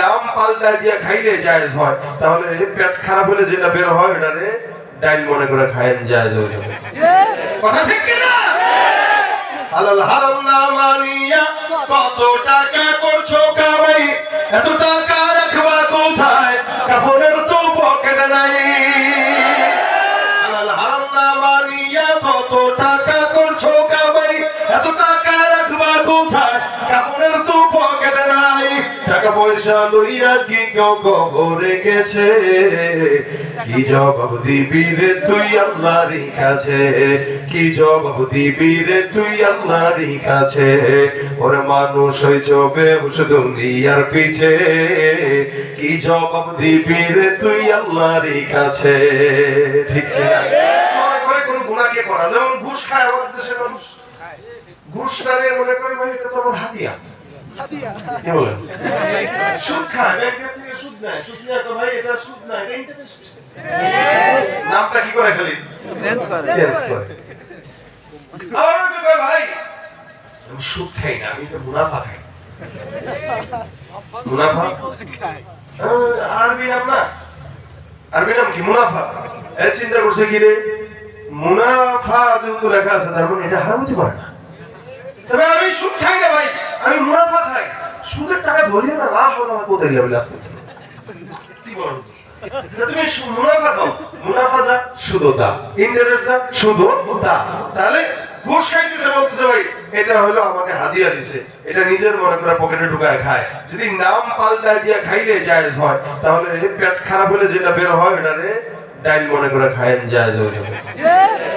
নাম পাল্টা দিয়ে খাইলে জায়েজ হয়। তাহলে পেট খারাপ হলে যেটা বের হয়, ওটারে ডাইল মনে করে খায়েন জায়েজ হয়ে যাবে। কথা ঠিক কিনা? হালাল হারাম না মানিয়া কত টাকা করছ কামাই? এত টাকা পয়সা লইয়া কি কেউ কবরে গেছে। কি জবাব দিবি রে তুই আল্লাহর কাছে? কি জবাব দিবি রে তুই আল্লাহর কাছে? ওরে মানুষ হই চবে বসে দুনিয়ার পিছে। কি জবাব দিবি রে তুই আল্লাহর কাছে? ঠিক করে কোনো গুনাহকে করা যেমন ঘুষ খায় আমাদের দেশের মানুষ। ঘুষটারে মনে করে ভাই, এটা তো আমার হাতিয়া কি বলেন? সুদ খায় ব্যাংকের থেকে সুদ নেয়। সুদ নেয় তো ভাই এটা সুদ না এটা ইন্টারেস্ট নামটা কি করে খালি? চেঞ্জ করে। চেঞ্জ করে। আমার তো কয় ভাই আমি সুদ খাই না আমি তো মুনাফা খাই। মুনাফা? আরবি নাম না? আরবি নাম কি? মুনাফা। চিন্তা করছে কি রে? মুনাফা যেহেতু লেখা আছে তার মানে এটা হারাম হতে পারে না। তবে আমি সুদ খাই না ভাই। আমি মুনাফা খাই। সুদের টাকা ধরিয়ে না? লাভ হলো না কোথায় যাবে আসতে কি তুমি মুনাফা খাও। মুনাফা যা দা ইন্টারেস্ট যা দা তাহলে ঘুষ খাইতেছে বলতেছে ভাই এটা হলো আমাকে হাদিয়া দিছে। এটা নিজের মনে করে পকেটে ঢুকায় খায়। যদি নাম পাল্টায় দিয়ে খাইলে জায়েজ হয় তাহলে পেট খারাপ হলে যেটা বের হয় ওটারে ডাইল মনে করে খায় জায়েজ হয়ে যাবে।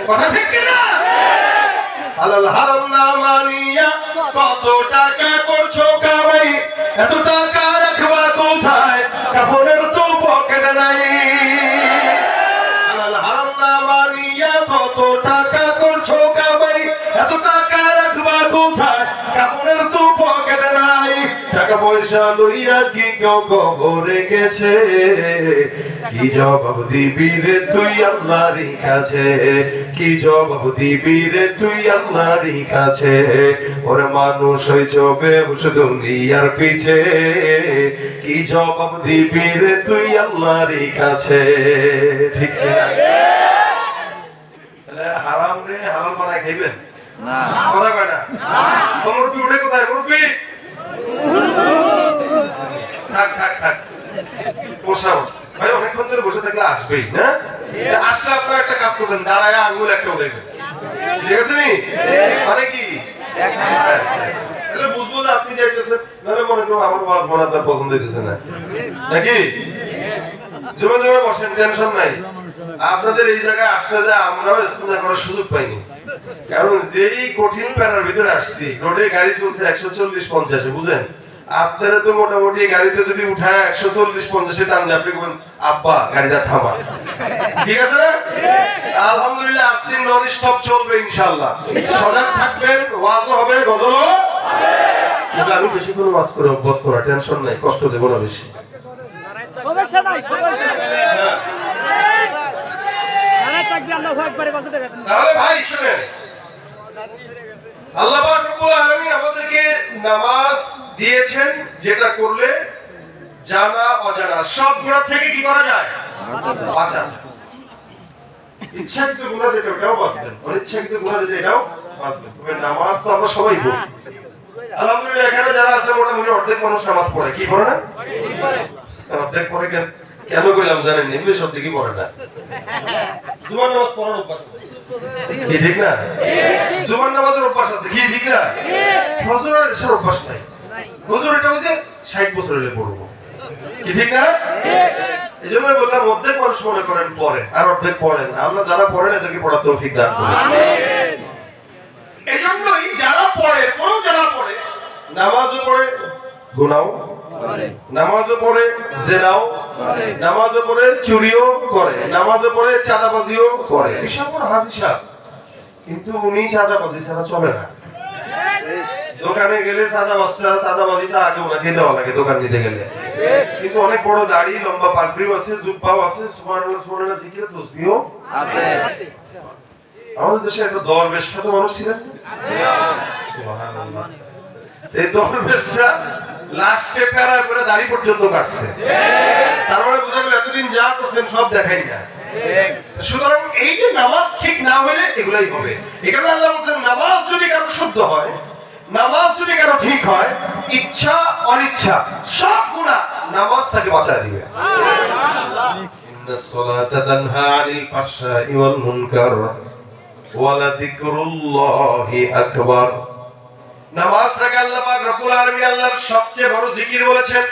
কথা ঠিক কিনা? হালাল হারাম না মানিয়া কত টাকা করছ কামাই? এত টাকা টাকা পয়সা লইয়া কি কেউ কবরে গেছে কি জবাব দিবি রে তুই আল্লাহর কাছে? কি জবাব দিবি রে তুই আল্লাহর কাছে? ওরে মানুষ হই বসে দুনিয়ার পিছে। কি জবাব দিবি রে তুই আল্লাহর কাছে? ঠিক হারাম রে হালাল বানায় খাইবেন? না। কথা কয় না? মুরব্বি উঠে কোথায়? মুরব্বি! থাক থাক থাক। বসা ভাই, অনেকক্ষণ ধরে বসে থাকলে আসবেই, না? আসলে আপনারা একটা কাজ করবেন, দাঁড়ায় আঙুল একটা দেখবেন যে নাকি? জমে জমে টেনশন নাই। আপনাদের এই জায়গায় আসতে যায় আমরাও ইস্তেঞ্জা করার সুযোগ পাইনি। কারণ যেই কঠিন প্যারার ভিতরে আসছি, রোডে গাড়ি চলছে একশো চল্লিশ পঞ্চাশে বুঝেন আপনারা তো মোটামুটি গাড়িতে যদি উঠায় একশো চল্লিশ, পঞ্চাশে টান দিয়ে, আপনি বলবেন, আব্বা, গাড়িটা থামা। ঠিক আছে না? আলহামদুলিল্লাহ আসছি নন স্টপ চলবে ইনশাল্লাহ সজাগ থাকবেন, ওয়াজও হবে, গজলও কিন্তু আমি বেশি কোনো ওয়াজ করে অভ্যস্ত না টেনশন নাই, কষ্ট দেবো না বেশি। তাহলে ভাই, শুনেন। আল্লাহ রব্বুল আলামিন আমাদেরকে নামাজ দিয়েছেন যেটা করলে জানা, অজানা, সব গুণা থেকে কি করা যায়? বাঁচা। ইচ্ছাকৃত গুণা যেটা ওটাও অনিচ্ছাকৃত গুণা যেটা এটাও তবে নামাজ তো আমরা সবাই পড়ি। আলহামদুলিল্লাহ, এখানে যারা আছে, মোটামুটি অর্ধেক মানুষ নামাজ পড়ে। কি পড়ে না? অর্ধেক পড়ে কেন? কেন কইলাম জানেন এমনি সব দিকে পড়ে না। নামাজ পড়ার অভ্যাস আছে। কি ঠিক না? জুমার নামাজের অভ্যাস আছে কি ঠিক না? ফজর আর অভ্যাস নাই। ফজর এটা হচ্ছে ষাট বছর হলে পড়ব কি ঠিক না? এই জন্য বললাম অর্ধেক মানুষ মনে করেন পড়েন আর অর্ধেক পড়েন। আমরা যারা পড়েন এদেরকে পড়াতে ঠিক দান করি এই জন্যই যারা পড়ে কোনো যারা পড়ে নামাজও পড়ে গুনাও করে নামাজও পড়ে জেনাও। করে নামাজও পড়ে চুরিও করে। নামাজও পড়ে চাঁদাবাজিও করে। বিশাল হাজি সাহেব কিন্তু উনি চাঁদাবাজি ছাড়া চলে না। দোকানে গেলে সাদা বস্তা সাদা বাজিটা আগে ওনাকে দেওয়া লাগে দোকান নিতে গেলে। কিন্তু অনেক বড় দাড়ি লম্বা পাগড়িও আছে জুব্বাও আছে সুবহানাল্লাহ সুবহানাল্লাহ জিকির তসবিহও আছে। আমাদের দেশে একটা দরবেশ খ্যাত মানুষ ছিলেন সুবহানাল্লাহ এই দরবেশরা লাস্টে প্যারা করে দাড়ি পর্যন্ত কাটছে তার মানে বোঝা গেল এতদিন যা করছেন সব দেখাই না সুতরাং এই যে নামাজ ঠিক না হলে এগুলাই হবে এখানে আল্লাহ বলছেন নামাজ যদি কারো শুদ্ধ হয় নামাজ যদি কারো ঠিক হয় ইচ্ছা অনিচ্ছা সব গুণা নামাজ তাকে বাঁচায় দিবে إن الصلاة تنهى عن الفحشاء والمنكر ولذكر الله أكبر নামাজটাকে আল্লাহ পাক রব্বুল আলামিন আল্লাহর সবচেয়ে বড় জিকির বলেছেন।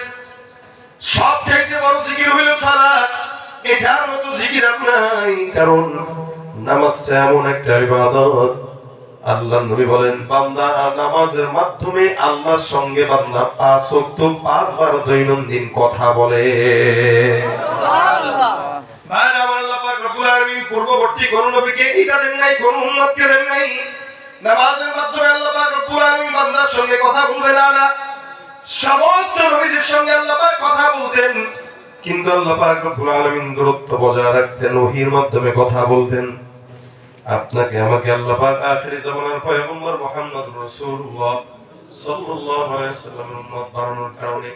বড় জিকির হইল সালাত। এটার মতো জিকির আর নাই, কারণ নামাজটা এমন একটা ইবাদত। আল্লাহ নবী বলেন, বান্দা নামাজের মাধ্যমে আল্লাহর সঙ্গে বান্দা পাঁচ ওয়াক্ত, পাঁচবার দৈনন্দিন কথা বলে। আল্লাহ পাক রব্বুল আলামিন পূর্ববর্তী কোন নবীকে এটা দেন নাই, কোন উম্মতকে দেন নাই। নামাজের মাধ্যমে আল্লাহ পাক রব্বুল আলামিন বান্দার সঙ্গে কথা বলবেন, না সমস্ত নবীদের সঙ্গে আল্লাহ পাক কথা বলতেন, কিন্তু আল্লাহ পাক রব্বুল আলামিন দূরত্ব বজায় রাখতেন, ওহীর মাধ্যমে কথা বলতেন। আপনাকে, আমাকে আল্লাহ পাক আখেরি জামানার পয়গম্বর মুহাম্মদ রাসূলুল্লাহ সাল্লাল্লাহু আলাইহি সাল্লামের উম্মত বানানোর কারণে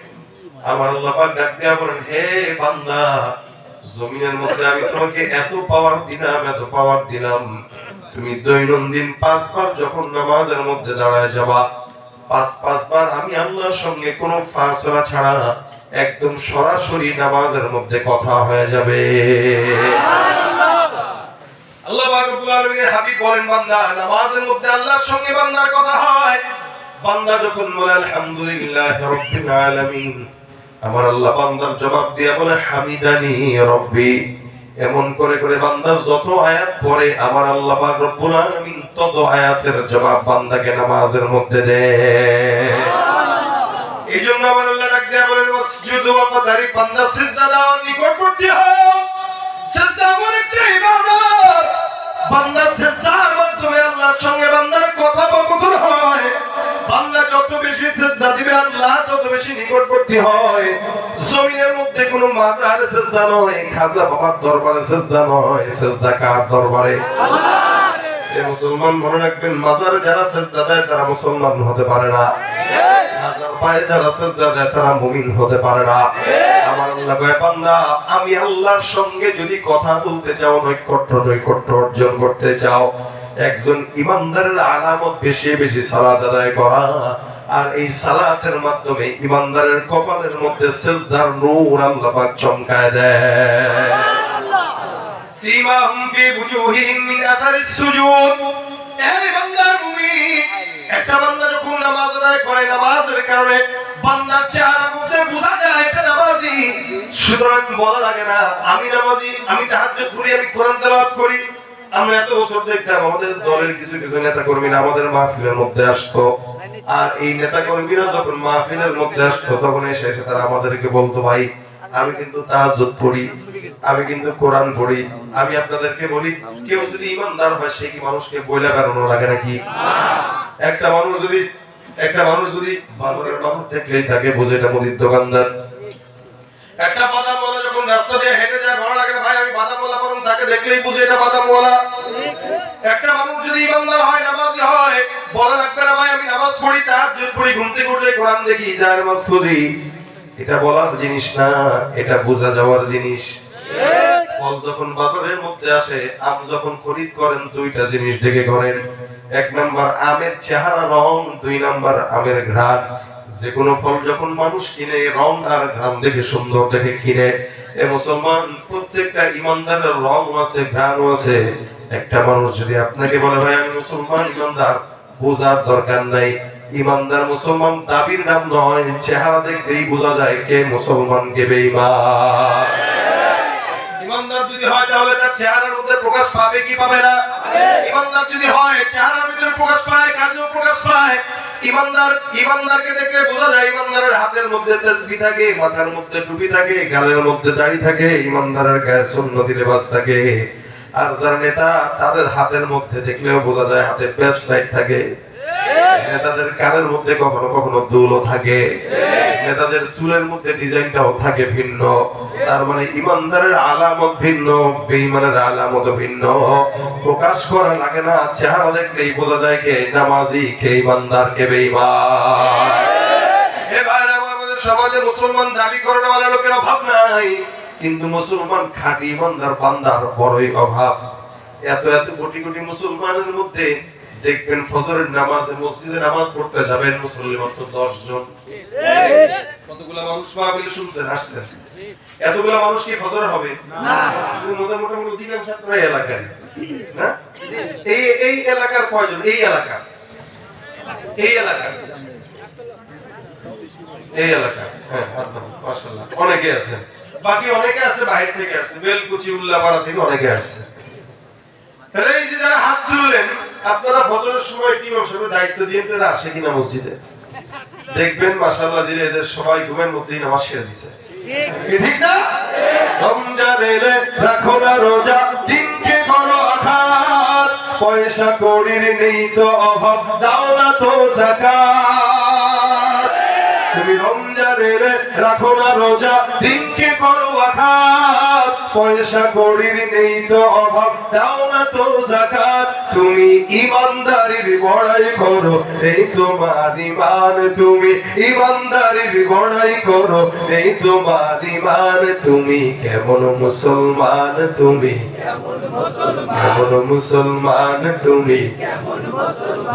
আমার আল্লাহ পাক ডাক দেয়া বলেন, হে বান্দা জমিনের মধ্যে আমি তোমাকে এত পাওয়ার দিলাম, এত পাওয়ার দিলাম। তুমি দৈনন্দিন পাঁচবার যখন নামাজের মধ্যে দাঁড়ায় যাবা, পাঁচ, পাঁচবার আমি আল্লাহর সঙ্গে কোনো ফাসলা ছাড়া একদম সরাসরি নামাজের মধ্যে কথা হয়ে যাবে। আল্লাহ রব্বুল আলামিনের হাবিব বলেন, বান্দা, নামাজের মধ্যে আল্লাহর সঙ্গে বান্দার কথা হয়। বান্দা যখন বলে, আলহামদুলিল্লাহ রাব্বিল আলামিন আমার আল্লাহ বান্দার জবাব দিয়া বলে, হামিদানি রব্বি। এমন করে করে বান্দা যত আয়াত পড়ে, আমার আল্লাহ পাক রব্বুল আলামিন তত আয়াতের জবাব বান্দাকে নামাজের মধ্যে দেয় এই জন্য আমার আল্লাহ ডাক দেয়া বলেন ওয়াসজুদু ওয়া কাদারি বান্দা সিজদা দাও নিকটবর্তী হও সিজদা এমন একটা ইবাদত। বান্দা সিজদার মাধ্যমে আল্লাহর সঙ্গে বেশি সিজদা দিবে আল্লাহ তত বেশি নিকটবর্তী হয়। জমিনের মধ্যে কোনো মাজার সিজদা নয় খাজা বাবার দরবারে সিজদা নয়। সিজদা কার দরবারে? মুসলমান মনে রাখবেন মাজারে যারা সিজদা দেয় তারা মুসলমান হতে পারে না। হাজার পায়ে যারা সেজদা দেয় তারা মুমিন হতে পারে না। আমার আল্লাহ কয় বান্দা আমি আল্লাহর সঙ্গে যদি কথা বলতে চাও নৈকট্য নৈকট্য অর্জন করতে চাও একজন ইমানদারের আলামত বেশি বেশি সালাত আদায় করা আর এই সালাতের মাধ্যমে ইমানদারের কপালের মধ্যে সেজদার নূর আল্লাহ পাক চমকায় দেয়। সীমাহুম ফি বুজুহিহিম মিন আথারিস সুজুদ। এই বান্দার মুমিন একটা বান্দা যখন নামাজ আদায় করে নামাজের কারণে বান্দার চেহারার মধ্যে বোঝা যায় এটা নামাজি। সুতরাং বলা লাগে না আমি নামাজি আমি তাহাজ্জুদ করি আমি কোরআন তেলাওয়াত করি। আমরা এত বছর দেখতাম, আমাদের দলের কিছু কিছু নেতা কর্মীরা আমাদের মাহফিলের মধ্যে আসতো। আর এই নেতা কর্মীরা যখন মাহফিলের মধ্যে আসতো, তখন এসে এসে তারা আমাদেরকে বলতো, ভাই, আমি কিন্তু তাহাজ্জুদ পড়ি, আমি কিন্তু কোরআন পড়ি। আমি আপনাদেরকে বলি, কেউ যদি ইমানদার হয়, সে কি মানুষকে বইলা বেড়ানো লাগে নাকি? একটা মানুষ যদি, একটা মানুষ যদি বাজারের মানুষ দেখলেই তাকে বুঝে এটা মুদির দোকানদার। একটা বাদামওয়ালা যখন রাস্তা দিয়ে হেঁটে যায়, ভালো লাগে না, ভাই, আমি বাদামওয়ালা করুন তাকে দেখলেই বুঝে এটা বাদামওয়ালা একটা মানুষ যদি ইমানদার হয়, নামাজি হয়, বলা লাগবে না ভাই, আমি নামাজ পড়ি, তার পড়ি, ঘুম থেকে কোরআন দেখি, যার নামাজ খুঁজি। এটা বলার জিনিস না, এটা বোঝা যাওয়ার জিনিস। ফল যখন বাজারের মধ্যে আসে, আম যখন খরিদ করেন, দুইটা জিনিস দেখে করেন। এক নাম্বার আমের চেহারা রং, দুই নাম্বার আমের ঘ্রাণ। যে কোনো ফল যখন মানুষ কিনে, রং আর ঘ্রাণ দেখে, সুন্দর দেখে কিনে, এ মুসলমান, প্রত্যেকটা ইমানদারের রং আছে, ঘ্রাণও আছে। একটা মানুষ যদি আপনাকে বলে, ভাই, আমি মুসলমান, ইমানদার, বোঝার দরকার নাই। ইমানদার মুসলমান দাবির নাম নয়, চেহারা দেখলেই বোঝা যায় কে মুসলমান, কে বেঈমান। ইমানদার যদি হয়, তাহলে তার চেহারার মধ্যে প্রকাশ পাবে কি পাবে না? ইমানদার যদি হয়, চেহারার ভিতরে প্রকাশ পায়, কাজেও প্রকাশ পায়। ইমানদার, ইমানদারকে দেখলে বোঝা যায় ইমানদারের হাতের মধ্যে তেসবি থাকে, মাথার মধ্যে টুপি থাকে, গালের মধ্যে দাড়ি থাকে, ইমানদারের গায়ে সুন্নতি লেবাস থাকে। আর যারা নেতা, তাদের হাতের মধ্যে দেখলেও বোঝা যায় হাতে বেস্ট লাইট থাকে। নেতাদের কানের মধ্যে কখনো কখনো দুলও থাকে। নেতাদের চুলের মধ্যে ডিজাইনটাও থাকে ভিন্ন। তার মানে ইমানদারের আলামত ভিন্ন, বেঈমানের আলামত ভিন্ন। প্রকাশ করা লাগে না, চেহারা দেখলেই বোঝা যায় কে নামাজি, কে ইমানদার, কে আমার সমাজে মুসলমান দাবি করার ওয়ালা লোকের অভাব নাই। কিন্তু মুসলমান খাঁটি ইমানদার বান্দার বড়ই অভাব। এত এত কোটি কোটি মুসলমানের মধ্যে দেখবেন ফজরের নামাজে মসজিদে নামাজ পড়তে যাবেন মুসল্লি মাত্র দশ জন। কতগুলা মানুষ মাহফিলে শুনছেন আসছেন? এতগুলা মানুষ কি ফজর হবে? না। মোটামুটি অধিকাংশ আপনারা এই এলাকার না? এই এই এলাকার কয়জন? এই এলাকার। এই এলাকার। এই এলাকা হ্যাঁ মাশাআল্লাহ। অনেকে আছে বাকি অনেকে আছে বাইরে থেকে আসছে বেলকুচি উল্লাপাড়া থেকে অনেকে আসছে তাহলে এই যে যারা হাত তুললেন আপনারা ফজরের সময় কি হিসেবে দায়িত্ব দিয়ে তারা আসে কিনা মসজিদে? দেখবেন, মাশাআল্লাহ দিলে এদের সবাই ঘুমের মধ্যেই নামাজ সেরে দিছে। ঠিক না? রাখো না রোজা, দিনকে করো আঘাত। পয়সা কড়ির নেই তো অভাব, দাও না তো তুমি রমজান রাখো না রোজা, দিনকে করো আঘাত। পয়সা কড়ির নেই তো অভাব দাও না তো জাকাত। তুমি ইমানদারির বড়াই করো এই তোমার ইমান। তুমি ইমানদারির বড়াই করো এই তোমার ইমান। তুমি কেমন মুসলমান তুমি কেমন মুসলমান? তুমি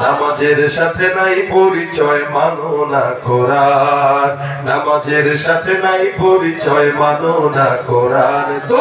নামাজের সাথে নাই পরিচয় মানো না কোরআন। নামাজের সাথে নাই পরিচয় মানো না কোরআন।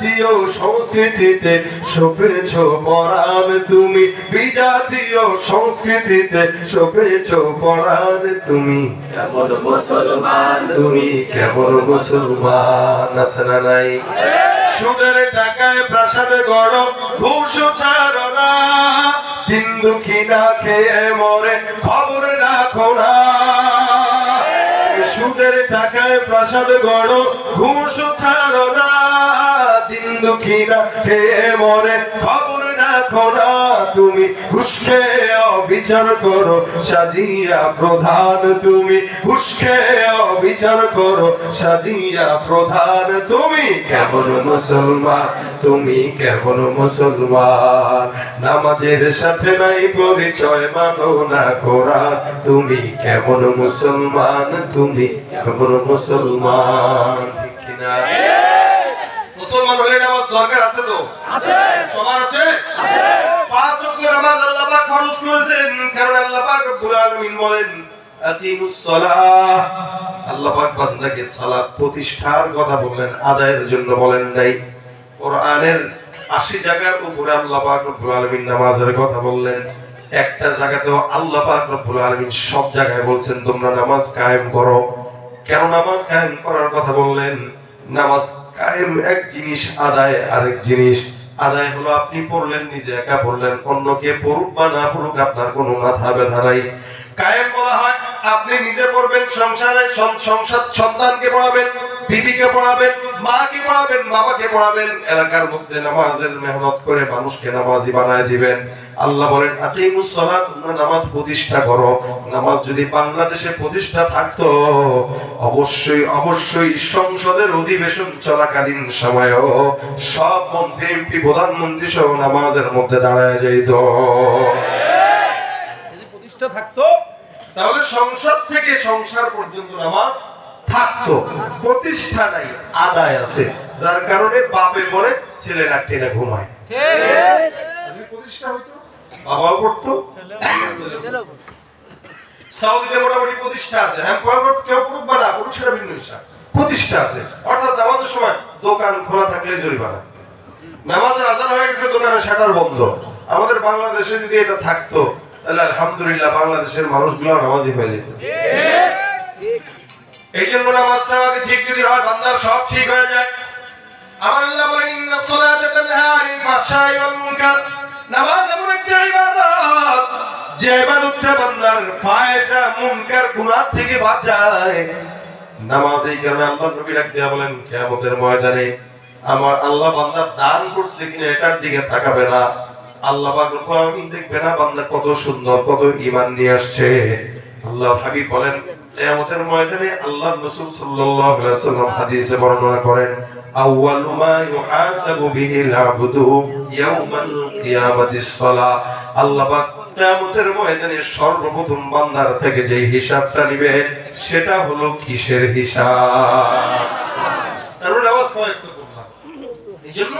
বিজাতীয় সংস্কৃতিতে সপেছ পরাণ তুমি। বিজাতীয় সংস্কৃতিতে সপেছ পরাণ তুমি। কেমন মুসলমান তুমি? কেমন মুসলমান? আছে না নাই? সুদের টাকায় প্রাসাদে গড় ঘুষ ছাড়ো না। দিন দুঃখী না খেয়ে মরে খবর রাখো না সুদের টাকায় প্রাসাদ গড় ঘুষ ছাড়ো না। দিন দুঃখী না খেয়ে মরে, খবর না তুমি খেয়ে অবিচার করো, সাজিয়া প্রধান তুমি অবিচার করো, সাজিয়া প্রধান তুমি কেমন মুসলমান, তুমি কেমন মুসলমান? নামাজের সাথে নাই পরিচয়, মানো না কোরআন, তুমি কেমন মুসলমান, তুমি কেমন মুসলমান, ঠিক কিনা? মুসলমান হলে নামাজ দরকার আছে তো? আছে। সবার আছে? আছে। পাঁচ ওয়াক্ত নামাজ আল্লাহ পাক ফরজ করেছেন কারণ আল্লাহ পাক রব্বুল আলামিন বলেন আকিমুস সালাহ। আল্লাহ পাক বান্দাকে সালাত প্রতিষ্ঠার কথা বললেন আদায়ের জন্য বলেন নাই। কোরআনের 80 জায়গার উপরে আল্লাহ পাক রব্বুল আলামিন নামাজের কথা বললেন। একটা জায়গাতেও আল্লাহ পাক রব্বুল আলামিন সব জায়গায় বলছেন তোমরা নামাজ কায়েম করো। কেন নামাজ কায়েম করার কথা বললেন? নামাজ এক জিনিস আদায়, আরেক জিনিস আদায় হলো আপনি পড়লেন নিজে একা পড়লেন, অন্যকে পড়ুক বা না পড়ুক আপনার কোনো মাথা ব্যথা নাই। কায়েম বলা হয়। আপনি নিজে পড়বেন, সংসারে সন্তানকে পড়াবেন পড়াবেন, মাকে পড়াবেন, বাবাকে পড়াবেন। এলাকার মধ্যে নামাজের মেহনত করে মানুষকে নামাজি বানায় দিবেন। আল্লাহ বলেন তোমরা নামাজ প্রতিষ্ঠা করো। নামাজ যদি বাংলাদেশে প্রতিষ্ঠা থাকতো, অবশ্যই অবশ্যই সংসদের অধিবেশন চলাকালীন সময়ও সব মন্ত্রী, এমপি প্রধানমন্ত্রী সহ নামাজের মধ্যে দাঁড়ায় যেত প্রতিষ্ঠা থাকতো তাহলে সংসদ থেকে সংসার পর্যন্ত নামাজ থাকতো। প্রতিষ্ঠা নাই আদায় আছে। যার কারণে বাপে পরে ছেলেরা টেনে ঘুমায়। প্রতিষ্ঠা হইতো বাবাও সাউদিতে মোটামুটি প্রতিষ্ঠা আছে। হ্যাঁ কেউ বা না পড়ুক সেটা ভিন্ন প্রতিষ্ঠা আছে। অর্থাৎ সময় দোকান খোলা থাকলে জরিমানা। নামাজের আজান হয়ে গেছে দোকানের শাটার বন্ধ। আমাদের বাংলাদেশে যদি এটা থাকতো তাহলে আলহামদুলিল্লাহ বাংলাদেশের মানুষগুলো নামাজি হয়ে যেত। এই জন্য নামাজটা আগে ঠিক যদি হয়, বান্দার সব ঠিক হয়ে যায়। আমার আল্লাহ বলেন ইন্নাস সালাতা তানহা আনিল ফাহশাই ওয়াল মুনকার। নামাজ এমন একটা ইবাদত, যে ইবাদতটা বান্দার ফায়সা মুনকার গুনাহ থেকে বাঁচায়। নামাজ এই কারণে আল্লাহ নবী ডাক দিয়া বলেন, কিয়ামতের ময়দানে আমার আল্লাহ বান্দার দান করছে কিনা এটার দিকে তাকাবে না। আল্লাহ দেখবে না বান্দা কত সুন্দর, কত ঈমান নিয়ে আসছে। আল্লাহ বলেন সর্বপ্রথম বান্দার থেকে যে হিসাবটা নিবে, সেটা হলো কিসের হিসাব তারপর নামাজ কয়েক তো করলাম এই জন্য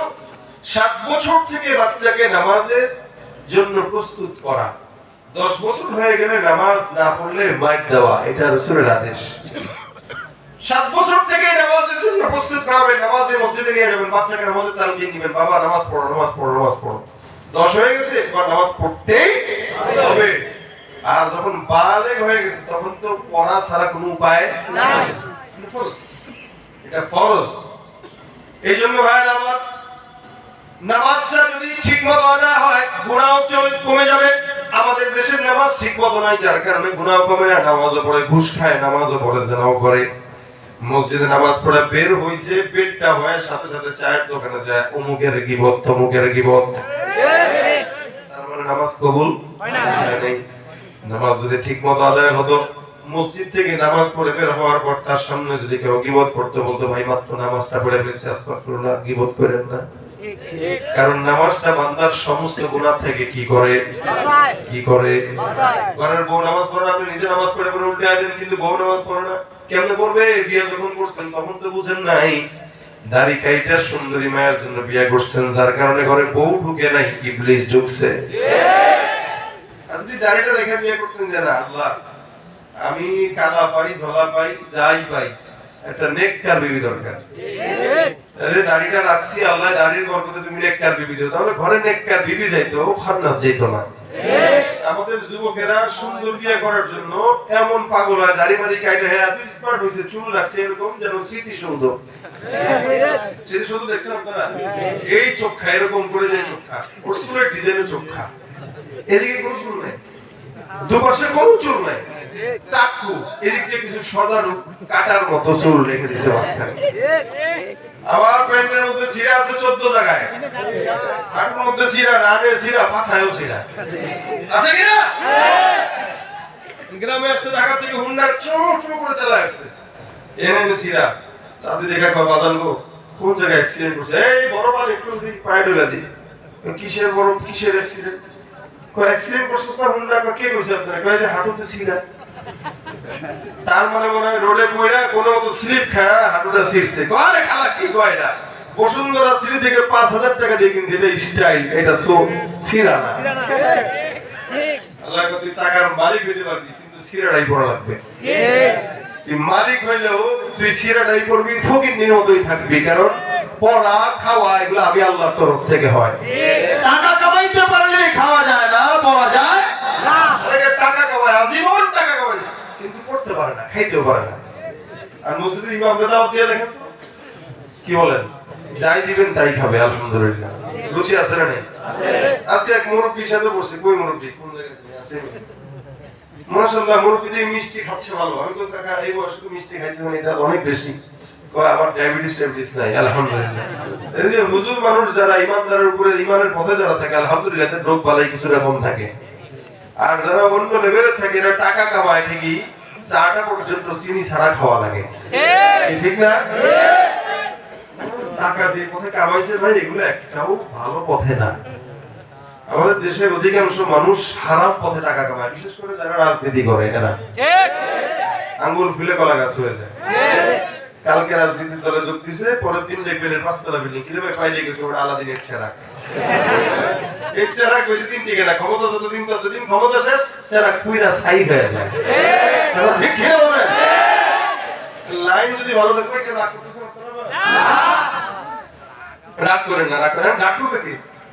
সাত বছর থেকে বাচ্চাকে নামাজের জন্য প্রস্তুত করা। দশ বছর হয়ে গেলে নামাজ না পড়লে মাইক দেওয়া, এটা রসুলের আদেশ। সাত বছর থেকে নামাজের জন্য প্রস্তুত করাবে নামাজে মসজিদে নিয়ে যাবেন, বাচ্চাকে নামাজের দিবেন, বাবা, নামাজ পড়ো নামাজ পড়ো নামাজ পড়ো। দশ হয়ে গেছে এবার নামাজ পড়তেই হবে। আর যখন বালেগ হয়ে গেছে, তখন তো পড়া ছাড়া কোনো উপায় নাই। এটা ফরজ। এই জন্য ভাই আমার নামাজটা যদি ঠিক মতো আদায় হয় গুণাও কমে যাবে। আমাদের দেশের নামাজ নাই যার কারণে গুণাও কমে না নামাজও পড়ে ঘুষ খায় নামাজও পড়ে জেনাও করে। মসজিদে নামাজ পড়ে বের হইছে পেটটা হয় সাথে সাথে চায়ের দোকানে যায় অমুকের গিবত তমুকের গিবত। তার মানে নামাজ কবুল না। নামাজ যদি ঠিক মতো আদায় হতো মসজিদ থেকে নামাজ পড়ে বের হওয়ার পর তার সামনে যদি কেউ গিবত করতে বলতো ভাই মাত্র নামাজটা পড়ে ফেলছে আস্তাগফিরুল্লাহ গিবত করেন না। কারণ নামাজটা বান্দার সমস্ত গুনাহ থেকে কি করে? কি করে? ঘরের বউ নামাজ পড়ে না, আপনি নিজে নামাজ পড়ে পড়ে উল্টে আছেন কিন্তু বউ নামাজ পড়ে না। কেমনে পড়বে? বিয়ে যখন করছেন তখন তো বুঝেন নাই। দাড়ি কাইটা সুন্দরী মায়ের জন্য বিয়ে করছেন যার কারণে ঘরে বউ ঢুকে নাই ইবলিস ঢুকছে। যদি দাড়িটা রেখে বিয়ে করতেন যে না আল্লাহ আমি কালা পাই ধলা পাই যাই পাই একটা নেককার বিবি দরকার। তাহলে দাড়িটা রাখছি, আল্লাহ দাড়ির বরকতে তুমি নেককার বিবি দিও। তাহলে ঘরে নেককার বিবি যাইতো, খান্নাস যাইতো না। আমাদের যুবকেরা সুন্দর বিয়ে করার জন্য এমন পাগল হয়, দাড়ি মারি কাটে হ্যাঁ এত স্মার্ট হয়েছে চুল লাগছে এরকম যেন স্মৃতিসৌধ। স্মৃতিসৌধ দেখছেন আপনারা? এই চোখা এরকম করে যে চোখা ওর চুলের ডিজাইনের চোখা এদিকে কোনো চুল নাই। দুপাশে কোনো চুল নাই। টাকু, এদিক দিয়ে কিছু সজানো কাটার মতো চুল রেখে দিছে মাঝখানে। আবার প্যান্টের মধ্যে আছে চোদ্দ জায়গায়। হাঁটুর মধ্যে ছিঁড়া আছে কিনা? গ্রামে আসছে থেকে হুন্ডার চো চো করে চালা আসছে। এনে চাষি গো, কোন জায়গায় অ্যাক্সিডেন্ট করছে এই বড় পাল একটু পায়ে ডলে দি কিসের বড় কিসের অ্যাক্সিডেন্ট কয় অ্যাক্সিডেন্ট করছিস না হুন্ডা কয় কে কইছে আপনারা? কয় যে হাঁটুতে ছিঁড়া তার মানে মনে হয় রোডে পড়া কোনো মতো স্লিপ খায় হাঁটুটা ছিঁড়ছে কয় খালা কি কয় এটা? বসুন্ধরা সিঁড়ি থেকে পাঁচ হাজার টাকা দিয়ে কিনছে এটা স্টাইল এটা সো ছিঁড়া না। আল্লাহ তুই টাকার মালিক হইতে পারবি কিন্তু সিরাটাই পড়া লাগবে। মালিক হইলেও তুই সিরাটাই পড়বি ফকির মতোই থাকবি। কারণ পড়া, খাওয়া, এগুলো আমি আল্লাহর তরফ থেকে হয়। টাকা কামাইতে পারলে খাওয়া যায় না, পড়া যায় আলহামদুলিল্লাহ। রুচি আছে না নেই? আজকে এক মুরব্বীর সাথে বসে, কই মুরব্বী? কোন জায়গায় আছে? মাশাআল্লাহ মুরব্বী দিয়ে মিষ্টি খাচ্ছে ভালো। আমি তো কাকা এই বয়সে মিষ্টি খাইছে মানে এটা অনেক বেশি। আমার ডায়াবেটিস ডায়াবেটিস নাই আলহামদুলিল্লাহ। হুজুর মানুষ যারা ইমানদারের উপরে ইমানের পথে যারা থাকে আলহামদুলিল্লাহ রোগ বালাই কিছুটা কম থাকে। আর যারা অন্য লেভেলের থাকে এরা টাকা কামায় ঠিকই চাটা পর্যন্ত চিনি ছাড়া খাওয়া লাগে। ঠিক না? টাকা যে পথে কামাইছে ভাই এগুলো একটাও ভালো পথে না। আমাদের দেশের অধিকাংশ মানুষ হারাম পথে টাকা কামায় বিশেষ করে যারা রাজনীতি করে এরা আঙ্গুল ফুলে কলা গাছ হয়ে যায়। কালকে রাজনীতির দলে যোগ দিছে পরের দিন দেখবেন এর পাঁচতলা বিল্ডিং কিনে ভাই পাইলে গেছে ওটা আলাদিনের চেরাক এই চেরাক বেশি দিন টিকে না ক্ষমতা যতদিন ততদিন ক্ষমতা শেষ চেরাক কুইরা ছাই হয়ে যায়। ঠিক। কিনা বলেন লাইন যদি ভালো থাকবে কেন রাগ করতেছেন আপনারা? রাগ করেন না রাগ করেন। রাগ করবে কি?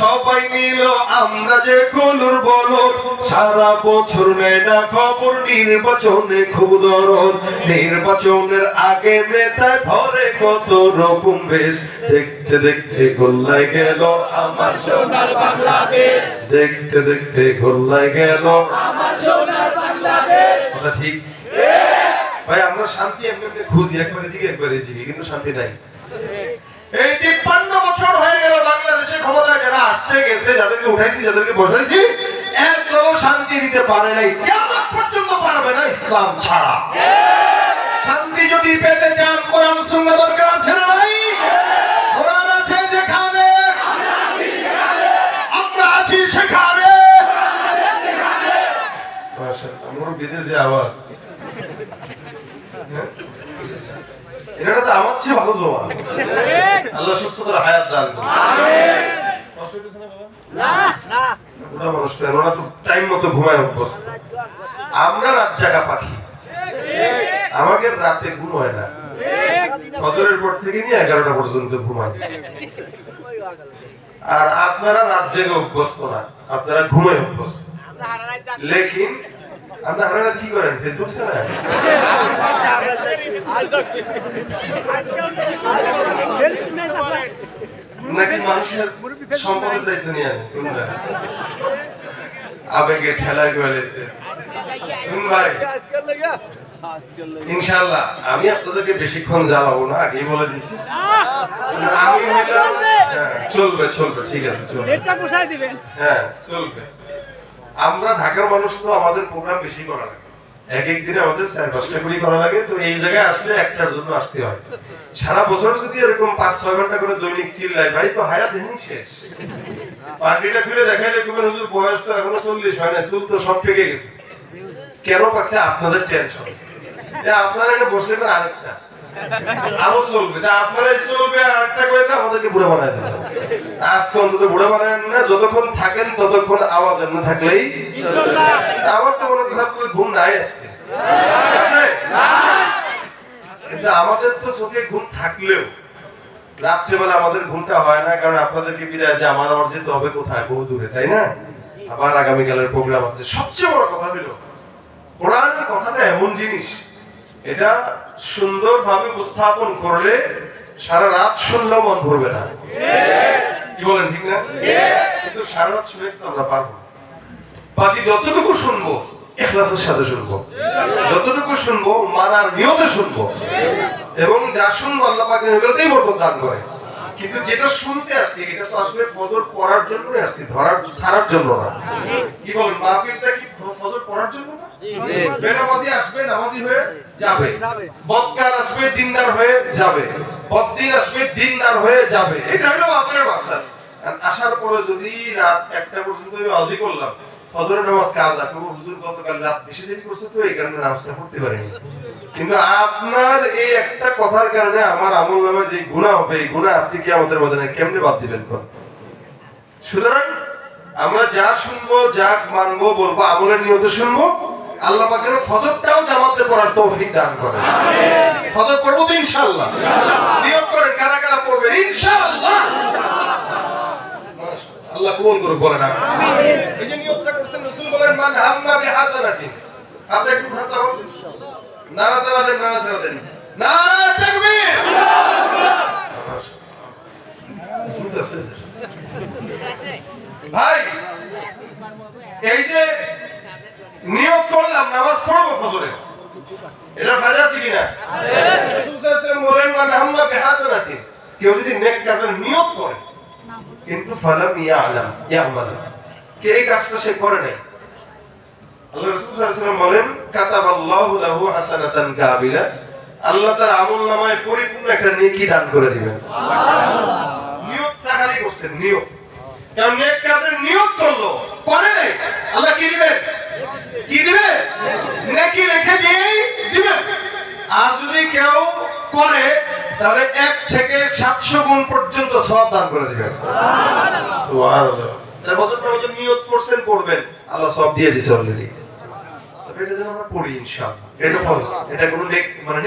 সবাই নিল আমরা যে কলুর বলো, সারা বছর নেয় না খবর, নির্বাচনে খুব দরদ। নির্বাচনের আগে নেতা ধরে কত রকম বেশ। দেখতে দেখতে গোল্লায় গেল আমার সোনার বাংলাদেশ। দেখতে দেখতে গোল্লায় গেল আমার সোনার বাংলাদেশ। ঠিক? ভাই, আমরা শান্তি এমনি খুঁজি, একবারে দিকে একবারে এসেছি, কিন্তু শান্তি নাই। এই তিপ্পান্ন বছর হয়ে গেল বাংলাদেশে ক্ষমতায় যারা আসছে, গেছে, যাদেরকে উঠাইছি, যাদেরকে বসাইছি একদম শান্তি দিতে পারে নাই। পর্যন্ত পারবে না ইসলাম ছাড়া। শান্তি যদি পেতে চান, কোরআন, সুন্নাহ দরকার আছে না নাই? কোরআন আছে আমরা আছি আওয়াজ হ্যাঁ? এটা তো আমার চেয়ে ভালো আল্লাহ সুস্থতার হায়াত দান আমরা রাত জাগা পাখি। আমাকে রাতে ঘুম হয় না। ফজরের পর থেকে নিয়ে এগারোটা পর্যন্ত ঘুমাই। আর আপনারা রাত জেগে অভ্যস্ত না। আপনারা ঘুমায় অভ্যস্ত। লেকিন আপনারা কি করেন? ফেসবুক চালায় নাকি মানুষের সম্পদের দায়িত্ব নিয়ে আনে আবেগে খেলায় গেলেছে ভাই। ইনশাআল্লাহ আমি আপনাদেরকে বেশিক্ষণ জ্বালাবো না আগেই বলে দিছি। আমি হ্যাঁ, চলবে চলবে ঠিক আছে চলবে। হ্যাঁ চলবে। আমরা ঢাকার মানুষ তো আমাদের প্রোগ্রাম বেশি করা লাগে। এক এক দিনে আমাদের চার পাঁচটা করে করা লাগে, তো এই জায়গায় আসলে একটার জন্য আসতে হয়। সারা বছর যদি এরকম পাঁচ, ছয় ঘণ্টা করে দৈনিক চিল্লাই ভাই, তো হায়াত এমনি শেষ। পার্টিটা খুলে দেখাইলে তুমি হুজুর, বয়স তো এখনও চল্লিশ হয় না, চুল তো সব পেকে গেছে। কেন পাচ্ছে আপনাদের টেনশন আপনারা এখানে বসলে আরেকটা। আমার আমাদের তো চোখে ঘুম থাকলেও রাত্রেবেলা আমাদের ঘুমটা হয় না, কারণ আপনাদেরকে বিদায় যে আমার আবার যেতে হবে কোথায়? বহু দূরে, তাই না? আবার আগামীকালের প্রোগ্রাম আছে। সবচেয়ে বড় কথা হলো, কোরআনের কথাটা এমন জিনিস এটা সুন্দরভাবে উপস্থাপন করলে সারা রাত শুনলেও মন ভরবে না। কি বলেন, ঠিক না? কিন্তু সারা রাত শুনে আমরা পারব বাকি যতটুকু শুনব, এখলাসের সাথে শুনব। যতটুকু শুনব, মানার নিয়তে শুনব। এবং যা শুনব আল্লাহ পাকের দান করে। কিন্তু যেটা শুনতে আসছি এটা তো আসলে ফজর পড়ার আসছি ধরার ছাড়ার জন্য না। কি বলেন মাহফিলটা কি ফজর পড়ার জন্য না? বেনামাজি আসবে নামাজি হয়ে যাবে। বদকার আসবে দিনদার হয়ে যাবে। বদ্দিন আসবে দিনদার হয়ে যাবে। এটা হলো আপনার মাসাল আসার পরে যদি রাত একটা পর্যন্ত আমি আজি করলাম ফজরের নামাজ হুজুর গতকাল রাত বেশি দেরি করছে তো এই কারণে নামাজটা পড়তে পারিনি। কিন্তু আপনার এই একটা কথার কারণে আমার আমল নামে যে গুণা হবে, এই গুণা আপনি কি আমাদের মধ্যে কেমনে বাদ দিবেন সুতরাং আমরা যা শুনব, যা মানবো, বলব, আমলের নিয়ত শুনব, আল্লাহ পাকের ফজরটাও জামাতে পড়ার তৌফিক দান করে ফজর পড়ব তো ইনশাআল্লাহ। নিয়ত করেন, কারা কারা পড়বেন? ইনশাআল্লাহ। আল্লাহ কবুল করুক। এই যে নিয়তটা করছেন রাসূল বলেন মান হাম্মা আপনি একটু ভাবতে নারাসারা দেন নারাসারা দেন। নারা তাকবীর? ভাই এই যে নিয়োগ করলাম নামাজ পড়ব ফজরে। এটা ফায়দা আছে কিনা? রাসূল সাল্লাল্লাহু আলাইহি ওয়াসাল্লাম বলেন মান হাম্মা বিহাসানাতিন। কেউ যদি নেক কাজের নিয়ত করে কিন্তু ফালাম ইয়ালাম ইয়ামাল কে এই কাজটা সে করে নাই? আল্লাহ রাসূল সাল্লাল্লাহু আলাইহি ওয়াসাল্লাম বলেন কাতাবাল্লাহু লাহু হাসানাতান কাবিলা। আল্লাহ তার আমল নামায় পরিপূর্ণ একটা নেকি দান করে দিবেন। নিয়ত টাকারই করছেন নিয়ত। কারণ নেক কাজের নিয়ত করল। করে। নাই আল্লাহ কি দিবেন? কি দিবেন? নেকি রেখে দিয়েই দিবেন। আর যদি কেউ করে তাহলে এক থেকে সাতশো গুণ পর্যন্ত সব দান করে দিবেন। নিয়ত করছেন করবেন। আল্লাহ সব দিয়ে দিচ্ছে অলরেডি এটা যেন আমরা পড়ি এটা কোনো মানে